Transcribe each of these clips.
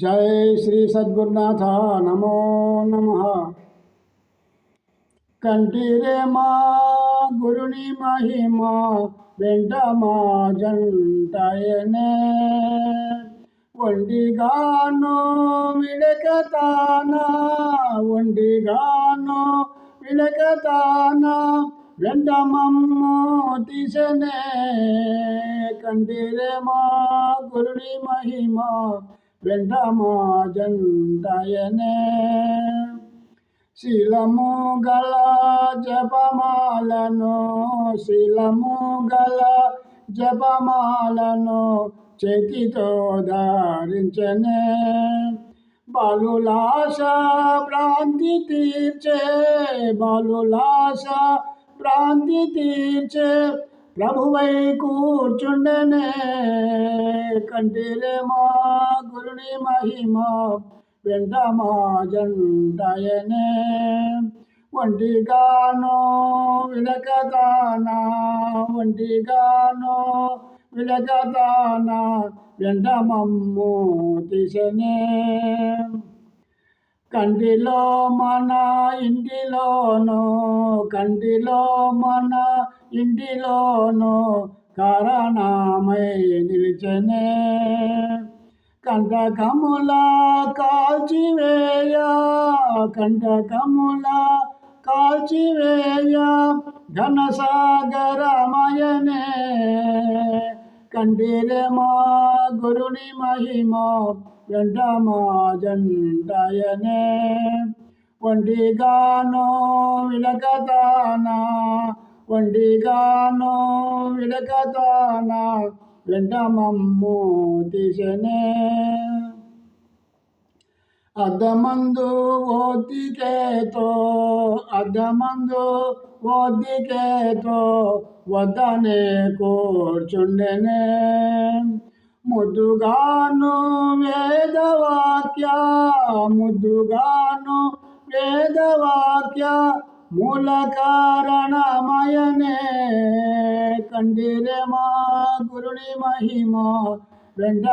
జై శ్రీ సద్గురునాథ నమో నమ. కంటిరే మా గురుని మహిమా వెంట మా జంటయనే. ఒంటిగాను విడకతానా ఒంటిగాను విడకతానా వెంట మమ్ము తీసనే. కంటిరే మా గురుని మహిమా వెంటమాజంటయనే శిలము శీలము గల జపమాలను శీలము గల జపమాలను చేతితో ధారించనే బాలులాశ భ్రాంతి తీర్చే బాలులాశ భ్రాంతి తీర్చే ప్రభువై కూర్చుండనే కంటిరేమా గురుని మహిమ వెంట మా జంటయనే. ఒంటిగానో విడకదానా ఒంటిగానో విడకదానా వెంటమమ్ము తీసనే కంటిలో మన ఇంటిలోనో కంటిలో మన ఇంటిలోనూ కారణమై నిలిచనే. కంటకముల కాల్చివేయ కంటకముల కాల్చివేయ ఘనసాగరమయనే. కంటిరే మా గురుని మహిమ వెంట మా జంటయనే. ఒంటిగానో విలకతానా ఒంటిగానో విడకతానా వెంట మమ్ము దిశనే అద్దమందు ఓదికేతో అద్దమందు ఓదికేతో వద్దనే కూర్చుండెనే. ముద్దుగాను వేదవాక్య ముద్దుగాను వేదవాక్య మూల కారణమయనే కండిరే మా గురుని మహిమ వెంట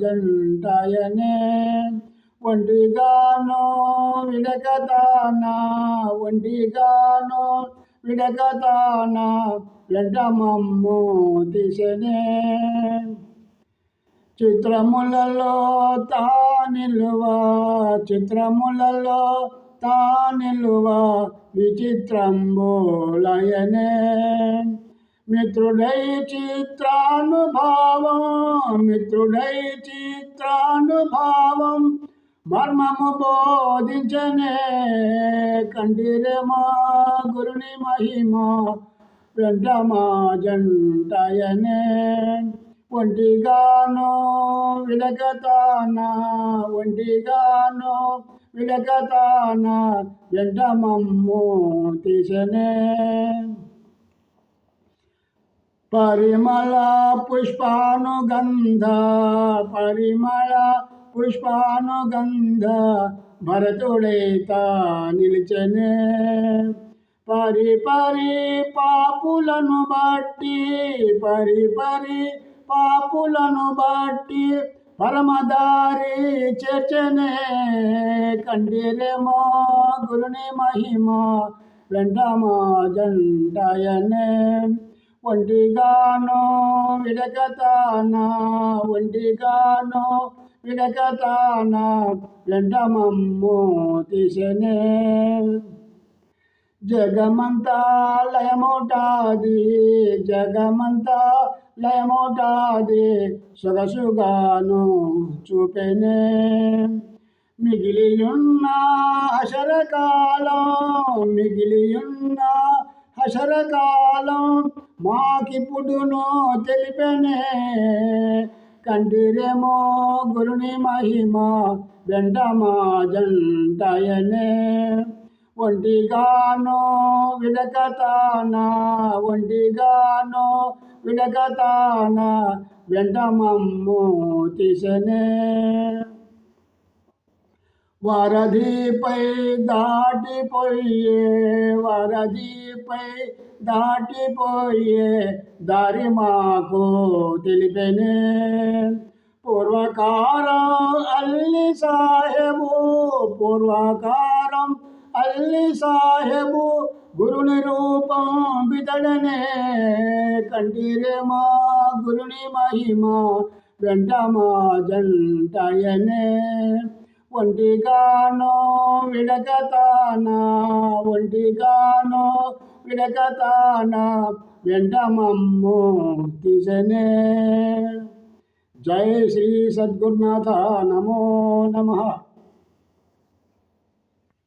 జంటయనే. ఒంటిగానో విడకతానా ఒంటిగానో విడకతానా వెంట మమ్ము చిత్రములలో తా నిల్వ చిత్రములలో తా నిలువ విచిత్రంబోలయనే. మిత్రుడై చిత్రానుభావం మిత్రుడై చిత్రానుభావం మర్మము బోధించనే. కంటిరే గురుని మహిమ వెంట మా జంటయనే. ఒంటిగాను విలగతానా ఒంటిగాను విలగతానా వెంట మమ్ము తీసనే. పరిమళ పుష్పానుగంధ పరిమళ పుష్పానుగంధ భరతుడైత నిలిచనే. పరి పరి పాపులను బట్టి పరి పరి పాపులను బట్టి పరమదారి చేర్చనే కండిరేమో గురుని మహిమ వెంటమా జంటయనే. ఒంటిగాను విడకతానా ఒంటిగాను విడకతానా వెంటమమ్ము తీసనే. జగమంతా లయమోటాది జగమంతా లయమోటాది సొగసుగాను చూపెనే. మిగిలియున్న హశరకాలం మిగిలియున్న హశరకాలం మాకిప్పుడును తెలిపెనే. కంటిరేమో గురుని మహిమ వెంట మా జంటయనే. ఒంటిగానో విడకతానా ఒంటిగానో విడకతానా వెంట మమ్ము తీసనే. వరదిపై దాటిపోయే వరదిపై దాటిపోయే దారి మాకు తెలిపెనే. పూర్వకారం అల్లి సాహెబు పూర్వకారం అల్లి సాహెబు గురుని రూపం బితడనే కంటిరే మా గురుని మహిమ వెంట మా జంటయనే ఒంటిగానో విడకతానా ఒంటిగానో విడకతానా వెంట మమ్ము తీసనే జై శ్రీ సద్గురునాథ నమో నమః